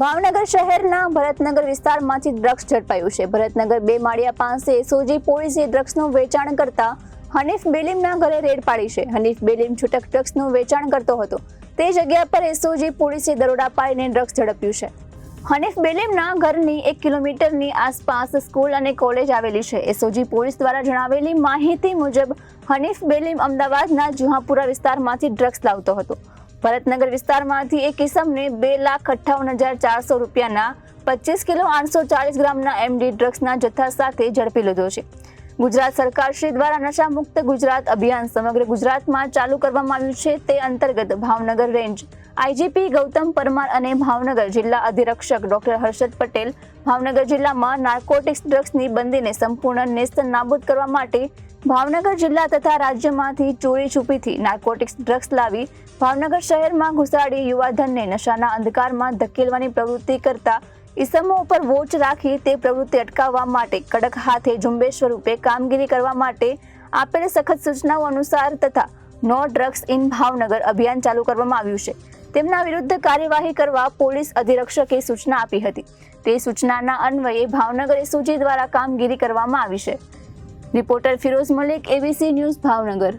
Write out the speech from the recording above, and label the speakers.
Speaker 1: ભાવનગર શહેરના ભરતનગર વિસ્તારમાંથી ડ્રગ્સ ઝડપાયું છે. ભરતનગર બે માળિયા પાસે સોજી પોલીસે ડ્રગ્સનું વેચાણ કરતા હનીફ બેલીમના ઘરે રેડ પાડી છે. હનીફ બેલીમ છૂટક ડ્રગ્સનું વેચાણ કરતો હતો. તે જગ્યા પર એસઓજી પોલીસે દરોડા પાડીને ડ્રગ્સ ઝડપ્યું છે. હનીફ બેલીમના ઘરની એક કિલોમીટરની આસપાસ સ્કૂલ અને કોલેજ આવેલી છે. એસઓજી પોલીસ દ્વારા જણાવેલી માહિતી મુજબ, હનીફ બેલીમ અમદાવાદના જુહાપુરા વિસ્તારમાંથી ડ્રગ્સ લાવતો હતો. ભરતનગર વિસ્તારમાંથી એક કિસમને બે લાખ અઠ્ઠાવન હજાર ચારસો રૂપિયાના પચીસ કિલો આઠસો ચાલીસ ગ્રામના એમડી ડ્રગ્સના જથ્થા સાથે ઝડપી લીધો છે. ગુજરાત સરકાર શ્રી દ્વારા નશા મુક્ત ગુજરાત અભિયાન સમગ્ર ગુજરાતમાં ચાલુ કરવામાં આવ્યું છે તે અંતર્ગત ભાવનગર રેન્જ. આઈજીપી ગૌતમ પરમાર અને ભાવનગર જિલ્લા અધિરક્ષક ડોક્ટર હર્ષદ પટેલ ભાવનગર જિલ્લામાં નાર્કોટિક્સ ડ્રગ્સની બંદીને સંપૂર્ણ નેસ્ત નાબૂદ કરવા માટે ભાવનગર જિલ્લા તથા રાજ્યમાંથી ચોરી છુપીથી નાર્કોટિક્સ ડ્રગ્સ લાવી ભાવનગર શહેરમાં ઘુસાડી યુવાધનને નશાના અંધકારમાં ધકેલવાની પ્રવૃત્તિ કરતા ઇસમો ઉપર વોચ રાખી તે પ્રવૃત્તિ અટકાવવા માટે કડક હાથે ઝુંબેશ સ્વરૂપે કામગીરી કરવા માટે આપેલ સખત સૂચનાઓ અનુસાર તથા નો ડ્રગ્સ ઇન ભાવનગર અભિયાન ચાલુ કરવામાં આવ્યું છે. તેમના વિરુદ્ધ કાર્યવાહી કરવા પોલીસ અધિરક્ષકે સૂચના આપી હતી. તે સૂચનાના અન્વયે ભાવનગર એસઓજી દ્વારા કામગીરી કરવામાં આવી છે. Reporter Firoz Malik ABC news Bhavnagar.